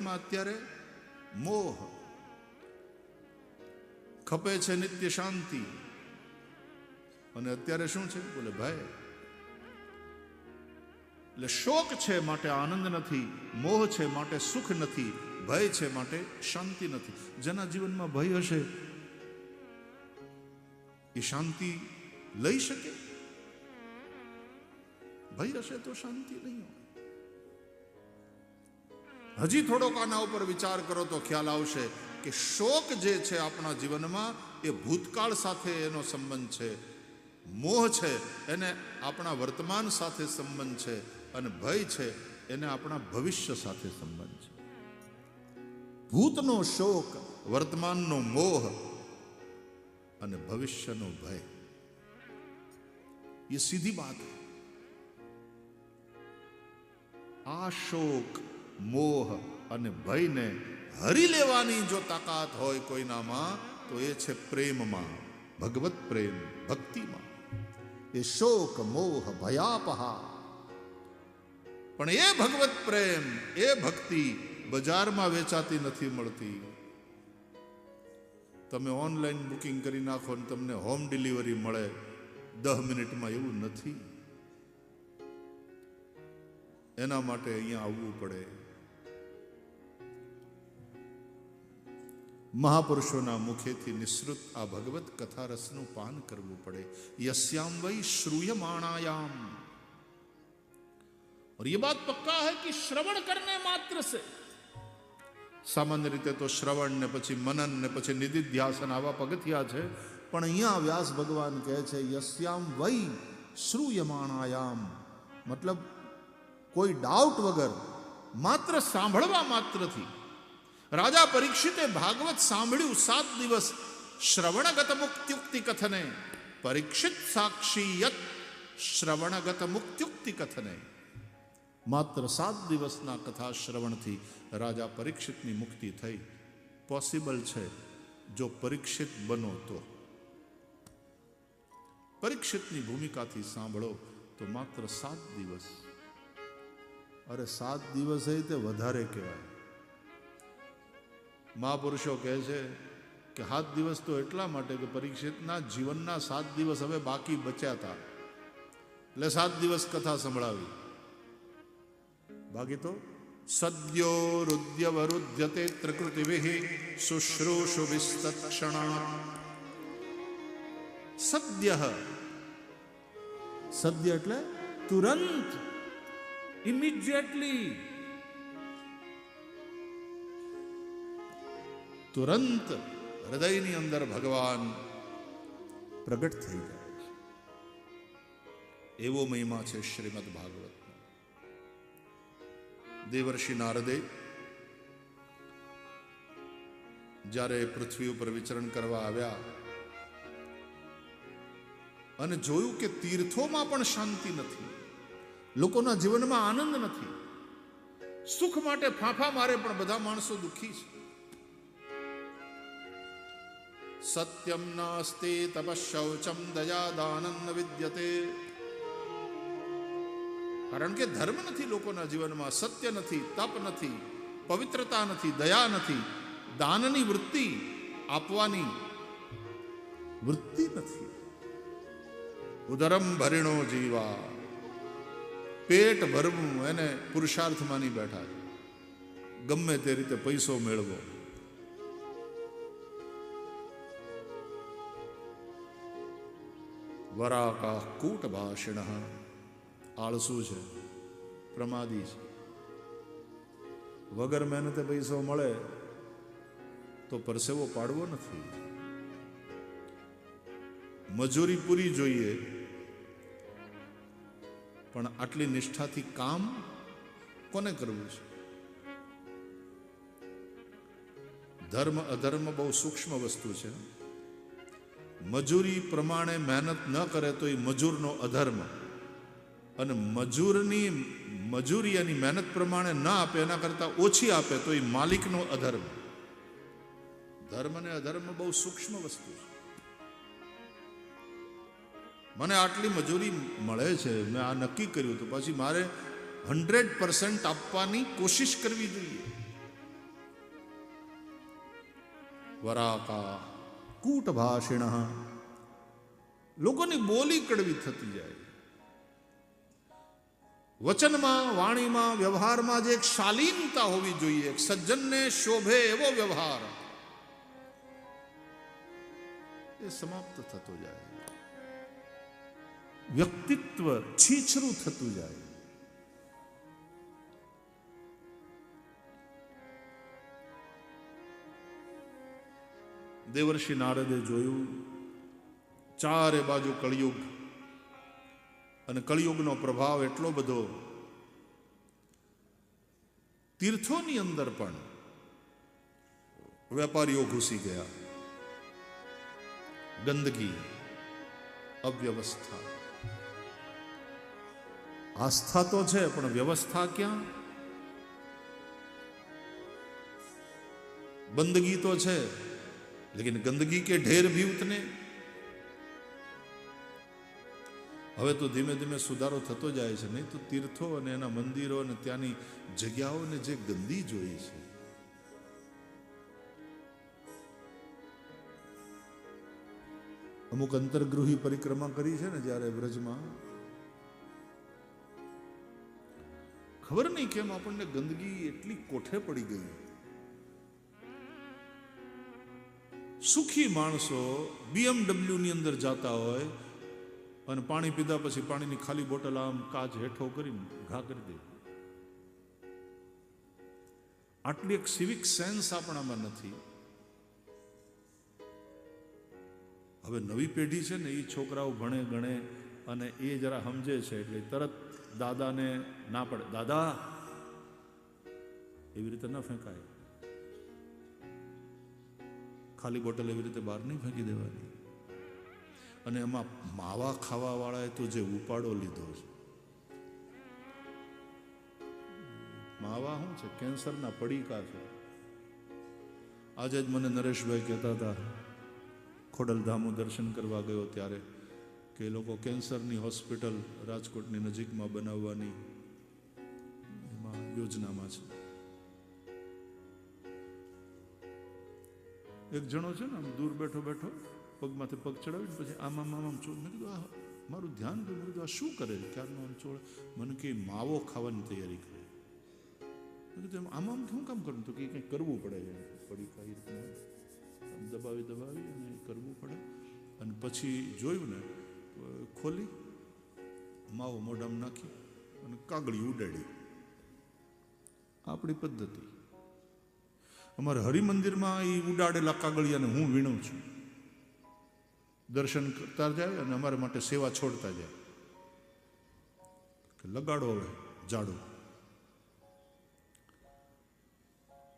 માં અત્યારે મોહ ખપે છે નિત્ય શાંતિ. અને અત્યારે શું છે? બોલે, ભાઈ, એટલે શોક છે માટે આનંદ નથી, મોહ છે માટે સુખ નથી, ભય છે માટે શાંતિ નથી. જેના જીવનમાં ભય હશે, એ શાંતિ લઈ શકે? ભય હશે તો શાંતિ નહીં હોય. હજી થોડોક આના ઉપર વિચાર કરો તો ખ્યાલ આવશે કે શોક જે છે આપણા જીવનમાં એ ભૂતકાળ સાથે એનો સંબંધ છે. મોહ છે, એને આપણા વર્તમાન સાથે સંબંધ છે અને ભય છે, એને આપણા ભવિષ્ય સાથે સંબંધ છે. ભૂતનો શોક, વર્તમાનનો મોહ અને ભવિષ્યનો ભય. એ સીધી વાત આ શોક મોહ અને ભયને હરી લેવાની જો તાકાત હોય કોઈનામાં, તો એ છે પ્રેમમાં, ભગવત પ્રેમ, ભક્તિમાં. એ શોક, મોહ, ભયાપહા. પણ એ ભગવત પ્રેમ, એ ભક્તિ બજારમાં વેચાતી નથી મળતી. તમે ઓનલાઈન બુકિંગ કરી નાખો ને તમને હોમ ડિલિવરી મળે દહ મિનિટમાં એવું નથી. એના માટે અહીંયા આવવું પડે. મહાપુરુષોના મુખેથી નિસૃત આ ભગવત કથા રસનું પાન કરવું પડે યસ્યામ વૈ श्रूयमाणायाम और ये बात पक्का है कि श्रवण करने मात्र से સામાન્ય રીતે તો શ્રવણ ને પછી મનન ને પછી નિધિધ્યાસન આવા પગથિયા છે પણ અહીંયા વ્યાસ ભગવાન કહે છે યસ્યામ વૈ શ્રૂયમાણાયામ મતલબ કોઈ ડાઉટ વગર માત્ર સાંભળવા માત્રથી રાજા પરીક્ષિતે ભાગવત સાંભળ્યું સાત દિવસ શ્રવણગત મુક્ત્યુક્તિ કથને પરીક્ષિત સાક્ષી યત શ્રવણગત મુક્ત્યુક્તિ કથને માત્ર સાત દિવસના કથા શ્રવણથી રાજા પરીક્ષિતની મુક્તિ થઈ. પોસિબલ છે જો પરીક્ષિત બનો તો. પરીક્ષિતની ભૂમિકાથી સાંભળો તો માત્ર સાત દિવસ. અરે સાત દિવસ એ તે વધારે કહેવાય. મહાપુરુષો કહે છે કે સાત દિવસ તો એટલા માટે કે પરીક્ષિતના જીવનના સાત દિવસ હવે બાકી બચ્યા હતા. એટલે સાત દિવસ કથા સંભળાવી. બાકી તો? સદ્યો રુદ્યવરુદ્યતે ત્રકૃતિભિ શુશ્રૂષુ વિસ્તક્ષણા સદ્ય. સદ્ય એટલે તુરંત ઇમિડિયેટલી તુરંત હૃદયની અંદર ભગવાન પ્રગટ થઈ ગયા. એવો મહિમા છે શ્રીમદ ભાગવત દેવર્ષિ નારદે જ્યારે પૃથ્વી ઉપર વિચરણ કરવા આવ્યા અને જોયું કે તીર્થોમાં પણ શાંતિ નથી, લોકોના જીવનમાં આનંદ નથી, સુખ માટે ફાંફા મારે પણ બધા માણસો દુઃખી છે. સત્યમ નાસ્તિ તપશૌચમ દયા ન વિદ્યતે કારણ કે ધર્મ નથી લોકોના જીવનમાં સત્ય નથી તપ નથી પવિત્રતા નથી દયા નથી દાનની વૃત્તિ આપવાની વૃત્તિ નથી ઉદરમ ભરીણો જીવા પેટ ભરવું એને પુરુષાર્થ માની બેઠા ગમે તે રીતે પૈસો મેળવો વરાકા કૂટ ભાષિણ આળસુ છે, પ્રમાદી છે. વગર મહેનતે પૈસો મળે તો પરસેવો પાડવો નથી. મજૂરી પૂરી જોઈએ, પણ આટલી નિષ્ઠાથી કામ કોને કરવું છે? ધર્મ અધર્મ બહુ સૂક્ષ્મ વસ્તુ છે. મજૂરી પ્રમાણે મહેનત ન કરે તો એ મજૂરનો અધર્મ. અને મજૂરની, મજૂરી એની મહેનત પ્રમાણે ન આપે, એના કરતાં ઓછી આપે તો એ માલિકનો અધર્મ. ધર્મ અને અધર્મ બહુ સૂક્ષ્મ વસ્તુ છે. મને આટલી મજૂરી મળે છે, મેં આ નક્કી કર્યું તો પછી મારે હંડ્રેડ પર્સન્ટ આપવાની કોશિશ કરવી જોઈએ. વરાકા કૂટ ભાષિણ લોકોની બોલી કડવી થતી જાય. વચનમાં, વાણીમાં, વ્યવહારમાં જે એક શાલીનતા હોવી જોઈએ, એક સજ્જનને શોભે એવો વ્યવહાર. એ સમાપ્ત થતો જાય. વ્યક્તિત્વ છીછરું થતું જાય. દેવર્ષિ નારદે જોયું, ચારે બાજુ કળિયુગ. અને કળિયુગનો પ્રભાવ એટલો બધો, તીર્થોની અંદર પણ વેપારીઓ ઘૂસી ગયા. ગંદકી, અવ્યવસ્થા. આસ્થા તો છે, પણ વ્યવસ્થા ક્યાં? બંદગી તો છે. લેકિન गंदगी કે ઢેર भी उतने। હવે તો ધીમે ધીમે સુધારો થતો જાય છે નહીં તો તીર્થો અને એના મંદિરો અને ત્યાંની જગ્યાઓને જે ગંદી જોઈ છે અમુક અંતર્ગૃહી પરિક્રમા કરી છે ને જ્યારે વ્રજમાં ખબર નહીં કેમ આપણને ગંદકી એટલી કોઠે પડી ગઈ સુખી માણસો બીએમડબલ્યુ ની અંદર જતા હોય અને પાણી પીધા પછી પાણીની ખાલી બોટલ આમ કાચ હેઠો કરીને ઘા કરી દે. આટલી એક સિવિક સેન્સ આપણામાં નથી. હવે નવી પેઢી છે ને એ છોકરાઓ ભણે ગણે અને એ જરા સમજે છે એટલે તરત દાદાને ના પડે. દાદા, એવી રીતે ન ફેંકાય. ખાલી બોટલ એવી રીતે બહાર નહીં ફેંકી દેવાની. અને એમાં માવા ખાવા વાળાએ તો જે ઉપાડો લીધો છે. માવા શું છે? કેન્સરના પડીકા છે. આજે જ મને નરેશભાઈ કહેતા હતા ખોડલધામનું દર્શન કરવા ગયો ત્યારે, કે એ લોકો કેન્સરની હોસ્પિટલ રાજકોટની નજીકમાં બનાવવાની એમાં યોજનામાં છે. એક જણો છે ને આમ દૂર બેઠો બેઠો, પગમાંથી પગ ચડાવીને પછી આમ આમ આમ ચોળ. મેં કીધું, આ, મારું ધ્યાન ગયું. મેં કીધું, આ શું કરે છે? ક્યારનો આમ ચોળ? મને કે, માવો ખાવાની તૈયારી કરે મેં કીધું આમ આમ શું કામ કરવું તો કે કંઈક કરવું પડે છે. પડી કઈ રીતના આમ દબાવી દબાવી અને કરવું પડે. અને પછી જોયું ને, ખોલી, માવો મોઢામાં નાખી અને કાગળી ઉડાડી. આપણી પદ્ધતિ. અમારે હરિમંદિરમાં એ ઉડાડેલા કાગળિયાને હું વીણું છું. દર્શન કરતા જાય અને અમારા માટે સેવા છોડતા જાય. કે લગાડો હવે, જાડો.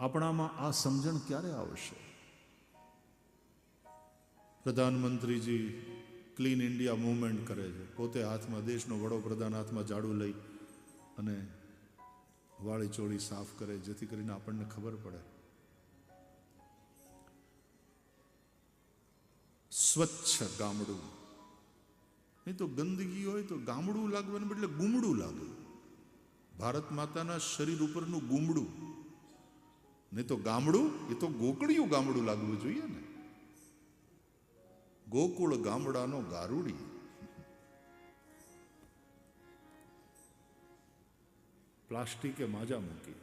આપણામાં આ સમજણ ક્યારે આવશે? પ્રધાનમંત્રીજી ક્લીન ઇન્ડિયા મુવમેન્ટ કરે છે. પોતે હાથમાં, દેશનો વડોપ્રધાન હાથમાં ઝાડુ લઈ અને વાળી ચોળી સાફ કરે, જેથી કરીને આપણને ખબર પડે. સ્વચ્છ ગામડું. નહીં તો ગંદકી હોય તો ગામડું લાગવાને બદલે ગુમડું લાગે ભારત માતાના શરીર ઉપરનું ગુમડું. નહીં તો ગામડું, એ તો ગોકળિયું ગામડું લાગવું જોઈએ ને. ગોકુળ ગામડાનો ગારુડી. પ્લાસ્ટિકે માજા મૂકી.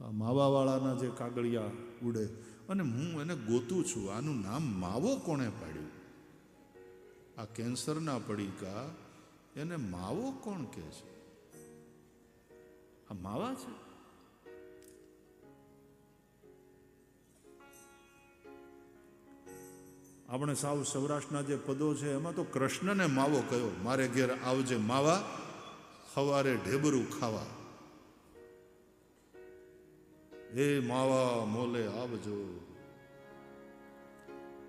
આ માવાવાળાના જે કાગળિયા ઉડે, અને હું એને ગોતું છું. આનું નામ માવો કોણે પાડ્યું? આ કેન્સરના પડીકા એને માવો કોણ કહે છે? આ માવા છે? આપણે સાવ સૌરાષ્ટ્રના જે પદો છે, એમાં તો કૃષ્ણને માવો કયો? મારે ઘેર આવજે માવા, સવારે ઢેબરું ખાવા. એ માવા, મોલે, આવજો.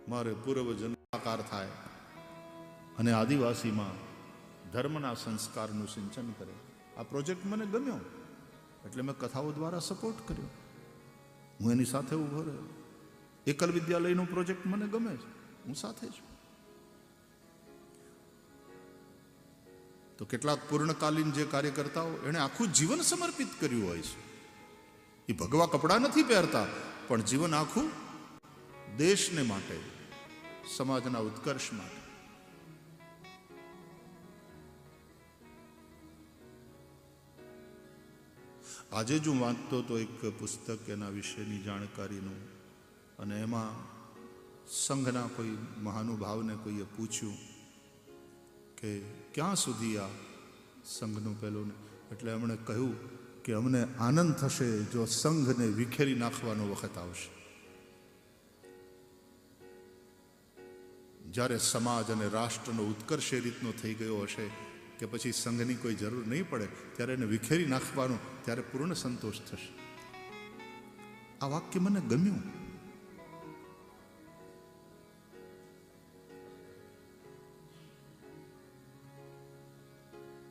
મારે પૂર્વ આકાર થાય અને આદિવાસીમાં ધર્મના સંસ્કારનું સિંચન કરે. આ પ્રોજેક્ટ મને ગમ્યો, એટલે મેં કથાઓ દ્વારા સપોર્ટ કર્યો. હું એની સાથે ઊભો રહ્યો. એકલ વિદ્યાલયનો પ્રોજેક્ટ મને ગમે છે, હું સાથે છું. તો કેટલાક પૂર્ણકાલીન જે કાર્યકર્તાઓ, એણે આખું જીવન સમર્પિત કર્યું હોય છે. એ ભગવા કપડાં નથી પહેરતા, પણ જીવન આખું દેશને માટે, સમાજના ઉત્કર્ષ માટે. આજે જ હું વાંચતો તો એક પુસ્તક એના વિશેની જાણકારીનું, અને એમાં સંઘના કોઈ મહાનુભાવને કોઈએ પૂછ્યું કે ક્યાં સુધી આ સંઘનું પહેલું એટલે એમણે કહ્યું કે અમને આનંદ થશે જો સંઘને વિખેરી નાખવાનો વખત આવશે. જ્યારે સમાજ અને રાષ્ટ્રનો ઉત્કર્ષ એ રીતનો થઈ ગયો હશે કે પછી સંઘની કોઈ જરૂર નહીં પડે, ત્યારે એને વિખેરી નાખવાનો ત્યારે પૂર્ણ સંતોષ થશે. આ વાક્ય મને ગમ્યું.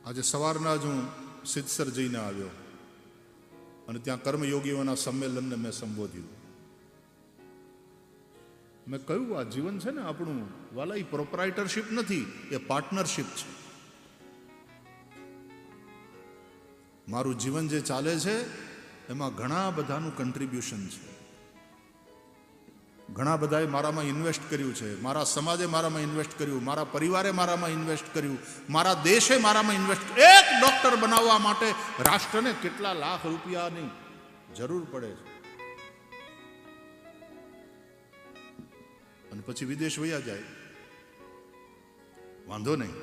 આજે સવારના જ હું સિદ્ધસર જઈને આવ્યો. અને ત્યાં કર્મયોગીઓના સંમેલનને મેં સંબોધ્યું. મેં કહ્યું, આ જીવન છે ને આપણું વાલા એ પ્રોપરાઇટરશિપ નથી, એ પાર્ટનરશિપ છે. મારું જીવન જે ચાલે છે, એમાં ઘણા બધાનું કન્ટ્રીબ્યુશન છે. ઘણા બધાએ મારામાં ઇન્વેસ્ટ કર્યું છે. મારા સમાજે મારામાં ઇન્વેસ્ટ કર્યું. મારા પરિવારે મારામાં ઇન્વેસ્ટ કર્યું. મારા દેશે મારામાં ઇન્વેસ્ટ એક ડોક્ટર બનાવવા માટે રાષ્ટ્રને કેટલા લાખ રૂપિયાની જરૂર પડે છે. અને પછી વિદેશ વયા જાય. વાંધો નહીં.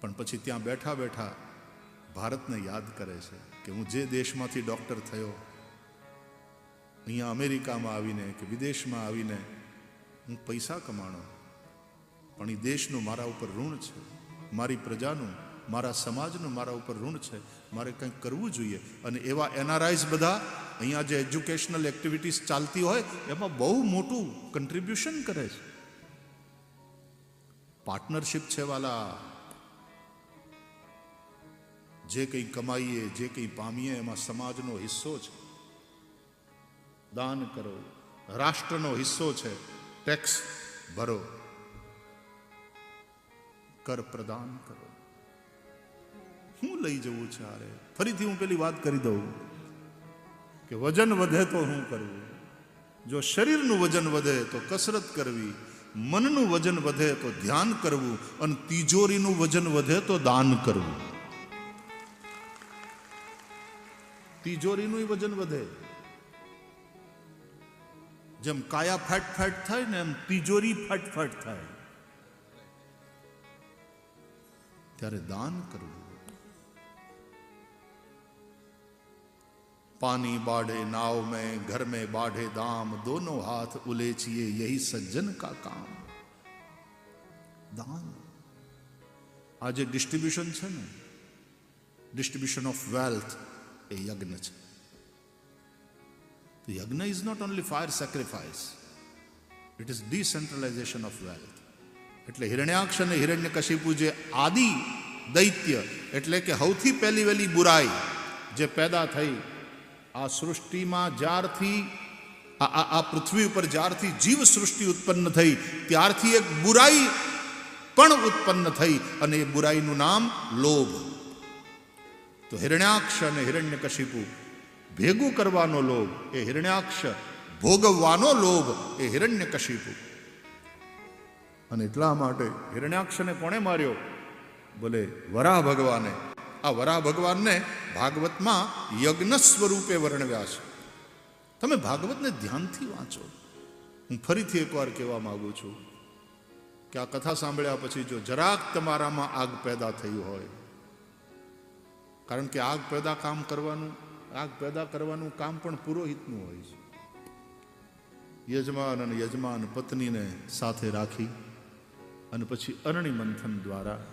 પણ પછી ત્યાં બેઠા બેઠા ભારતને યાદ કરે છે કે હું જે દેશમાંથી ડોક્ટર થયો અહીંયા અમેરિકામાં આવીને કે વિદેશમાં આવીને હું પૈસા કમાણો. પણ એ દેશનું મારા ઉપર ઋણ છે. મારી પ્રજાનું, મારા સમાજનું મારા ઉપર ઋણ છે. મારે કંઈક કરવું જોઈએ. અને એવા એનઆરઆઈઝ બધા અહીંયા જે એજ્યુકેશનલ એક્ટિવિટીઝ ચાલતી હોય, એમાં બહુ મોટું કન્ટ્રીબ્યુશન કરે છે. પાર્ટનરશિપ છે વાલા. જે કંઈ કમાઈએ, જે કંઈ પામીએ, એમાં સમાજનો હિસ્સો છે. દાન કરો. રાષ્ટ્રનો હિસ્સો છે. ટેક્સ ભરો. કર પ્રદાન કરો. હું લઈ જવું છે આરે? ફરીથી હું પેલી વાત કરી દઉં કે વજન વધે તો હું કરવું જો શરીરનું વજન વધે તો કસરત કરવી. મનનું વજન વધે તો ધ્યાન કરવું. અને તિજોરીનું વજન વધે તો દાન કરવું. તિજોરીનું વજન વધે. જેમ કાયા ફાટ ફાટ થાય ને એમ તિજોરી ફાટ ફાટ થાય ત્યારે દાન કરવું पानी बाढ़े नाव में घर में बाढ़े दाम दोनों हाथ उलेचिए यही सज्जन का काम દાન આ જે ડિસ્ટ્રીબ્યુશન છે ને ડિસ્ટ્રીબ્યુશન ઓફ વેલ્થ એ યજ્ઞ છે The yagna is not only fire sacrifice, it is decentralization of wealth. એટલે હિરણ્યાક્ષ અને હિરણ્યકશિપુ જે આદિ દૈત્ય એટલે કે સૌથી પહેલી વહેલી બુરાઈ જે પેદા થઈ આ સૃષ્ટિમાં જ્યારથી આ આ પૃથ્વી ઉપર જ્યારથી જીવ સૃષ્ટિ ઉત્પન્ન થઈ ત્યારથી એક બુરાઈ પણ ઉત્પન્ન થઈ અને એ બુરાઈનું નામ લોભ તો હિરણ્યાક્ષ અને હિરણ્યકશિપુ ભેગું કરવાનો લોભ એ હિરણ્યાક્ષ ભોગવવાનો લોભ એ હિરણ્ય કશીપુ અને એટલા માટે હિરણ્યાક્ષને કોણે માર્યો? બોલે વરાહ ભગવાને આ વરાહ ભગવાનને ભાગવતમાં યજ્ઞ સ્વરૂપે વર્ણવ્યા છે. તમે ભાગવતને ધ્યાનથી વાંચો. હું ફરીથી એકવાર કહેવા માંગુ છું કે આ કથા સાંભળ્યા પછી જો જરાક તમારામાં આગ પેદા થઈ હોય. કારણ કે આગ પેદા કામ કરવાનું આગ પેદા કરવાનું કામ પણ પુરોહિતનું હોય છે. યજમાન અને યજમાન પત્નીને સાથે રાખી અને પછી અરણી મંથન દ્વારા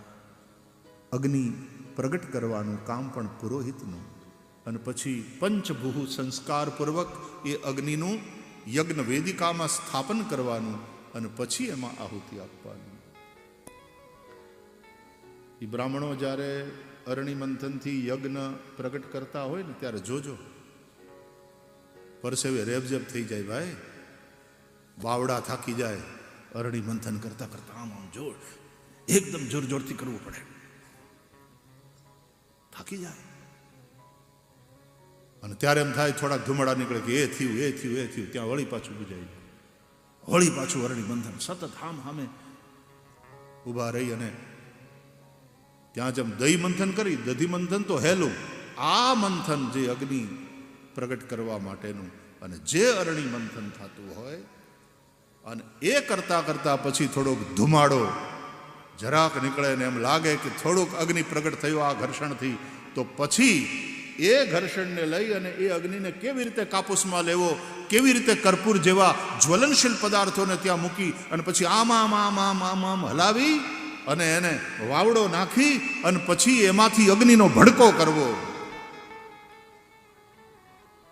અગ્નિ પ્રગટ કરવાનું કામ પણ પુરોહિતનું અને પછી પંચભૂ સંસ્કારપૂર્વક એ અગ્નિનું યજ્ઞ વેદિકામાં સ્થાપન કરવાનું અને પછી એમાં આહુતિ આપવાની. એ બ્રાહ્મણો જ્યારે અરણી મંથનથી યજ્ઞ પ્રગટ કરતા હોય ને ત્યારે જોજો. પરસેવે રેબઝેબ થઈ જાય ભાઈ. બાવડા થાકી જાય. અરણી મંથન કરતા કરતા આમ આમ જોર. એકદમ જોર જોરથી કરવું પડે. થાકી જાય. અને ત્યારે એમ થાય થોડાક ધુમાડા નીકળે કે એ થયું એ થયું એ થયું. ત્યાં વળી પાછું બુજાય. વળી પાછું અરણી બંધન સતત હામ હામે ઊભા રહી અને ત્યાં જેમ દહી મંથન કરી, દધી મંથન તો હેલું. આ મંથન જે અગ્નિ પ્રગટ કરવા માટેનું અને જે અરણી મંથન થતું હોય, અને એ કરતા કરતા પછી થોડોક ધુમાડો જરાક નીકળે ને એમ લાગે કે થોડુંક અગ્નિ પ્રગટ થયો આ ઘર્ષણથી, તો પછી એ ઘર્ષણને લઈ અને એ અગ્નિને કેવી રીતે કાપૂસમાં લેવો, કેવી રીતે કર્પૂર જેવા જ્વલનશીલ પદાર્થોને ત્યાં મૂકી અને પછી આમ આમ આમ આમ આમ આમ હલાવી અને એને વાવડો નાખી અને પછી એમાંથી અગ્નિનો ભડકો કરવો.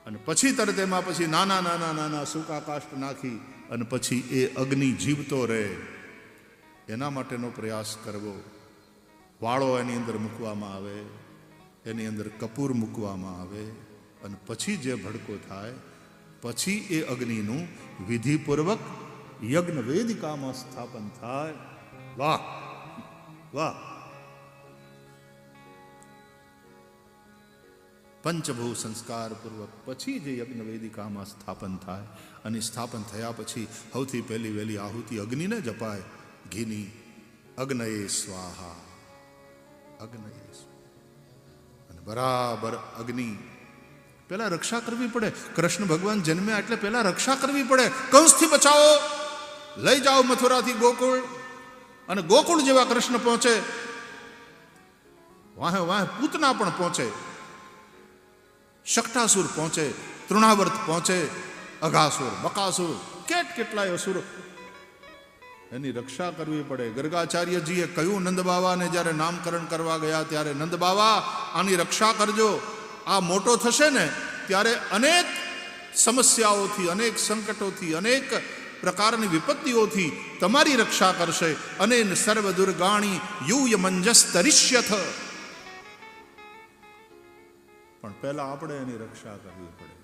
અને પછી તરત એમાં પછી નાના નાના નાના સૂકા કાષ્ટ નાખી અને પછી એ અગ્નિ જીવતો રહે. એના માટેનો પ્રયાસ કરવો. વાળો એની અંદર મૂકવામાં આવે, એની અંદર કપૂર મૂકવામાં આવે અને પછી જે ભડકો થાય, પછી એ અગ્નિનું વિધિપૂર્વક યજ્ઞ વેદિકામાં સ્થાપન થાય. વાહ! વાહ પંચભૂ સંસ્કાર પૂર્વક પછી જે યજ્ઞ વેદિકામાં સ્થાપન થાય અને સ્થાપન થયા પછી સૌથી પહેલી વહેલી આહુતિ અગ્નિને જપાય. ઘીની અગ્નયે સ્વાહા. અગ્નયે. અને બરાબર અગ્નિ. પેલા રક્ષા કરવી પડે. કૃષ્ણ ભગવાન જન્મ્યા એટલે પેલા રક્ષા કરવી પડે. કંસથી બચાવો. લઈ જાઓ મથુરાથી ગોકુળ. અને ગોકુળ જેવા કૃષ્ણ પહોંચે. વાહે વાહે પૂતના પણ પહોંચે. શક્ટાસુર પહોંચે, તૃણાવર્ત પહોંચે, અઘાસુર, બકાસુર, કેટ કેટલાય અસુર. એની રક્ષા કરવી પડે. ગર્ગાચાર્યજીએ કહ્યું, નંદ બાવાને જ્યારે નામકરણ કરવા ગયા ત્યારે, નંદ બાવા, આની રક્ષા કરજો. આ મોટો થશે ને, ત્યારે અનેક સમસ્યાઓથી, અનેક સંકટોથી, અનેક પ્રકારની વિપત્તિઓથી તમારી રક્ષા કરશે અને સર્વ દુર્ગાણી યુય મંજસ તરિષ્યથ પણ પહેલા આપણે એની રક્ષા કરવી પડે.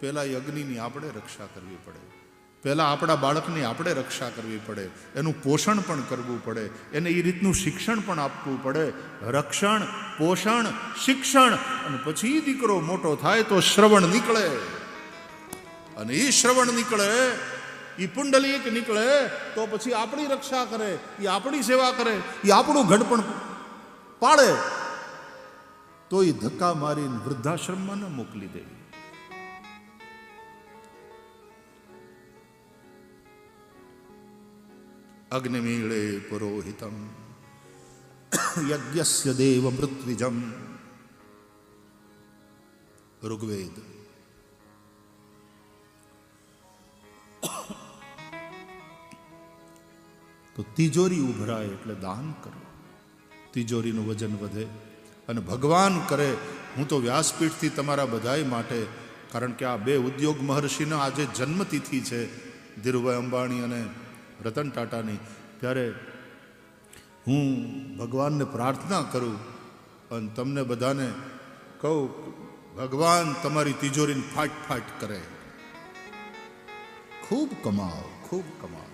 પહેલા અગ્નિની આપણે રક્ષા કરવી પડે. પહેલા આપણા બાળકની આપણે રક્ષા કરવી પડે. એનું પોષણ પણ કરવું પડે. એને એ રીતનું શિક્ષણ પણ આપવું પડે. રક્ષણ, પોષણ, શિક્ષણ. અને પછી દીકરો મોટો થાય તો શ્રવણ નીકળે. અને એ શ્રવણ નીકળે એ પુંડલીક નીકળે તો પછી આપણી રક્ષા કરે એ આપણી સેવા કરે એ આપણું ઘડપણ પાડે તો એ ધક્કા મારીને વૃદ્ધાશ્રમમાં ન મોકલી દે. અગ્નિમીળે પુરોહિતમ, યજ્ઞસ્ય દેવ મૃત્વિજમ ઋગ્વેદ તો તિજોરી ઉભરાય એટલે દાન કરો. તિજોરીનું વજન વધે અને ભગવાન કરે. હું તો વ્યાસપીઠથી તમારા બધાય માટે, કારણ કે આ બે ઉદ્યોગ મહર્ષિના આજે જન્મતિથિ છે, ધીરુભાઈ અંબાણી અને રતન ટાટાની. ત્યારે હું ભગવાનને પ્રાર્થના કરું અને તમને બધાને કહું, ભગવાન તમારી તિજોરીને ફાટ ફાટ કરે. ખૂબ કમાઓ ખૂબ કમાઓ.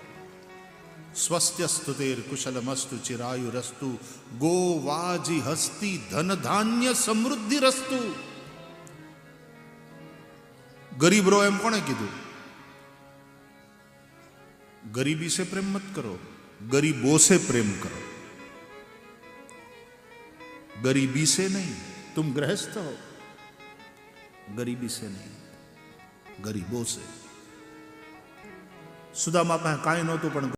સ્વસ્થ્યસ્તુ તેર કુશલમસ્તુ ચિરાયુરસ્તુ ગોવાજી હસ્તી ધન ધાન્ય સમૃદ્ધિ રસ્તુ ગરીબરો એમ કોણે કીધું? ગરીબી સે પ્રેમ મત કરો, ગરીબો સે પ્રેમ કરો. ગરીબી સે નહીં, તુમ ગ્રહસ્થ હો. ગરીબી સે નહીં, ગરીબો સે. સુદામા પાસે કાંઈ નહોતું, પણ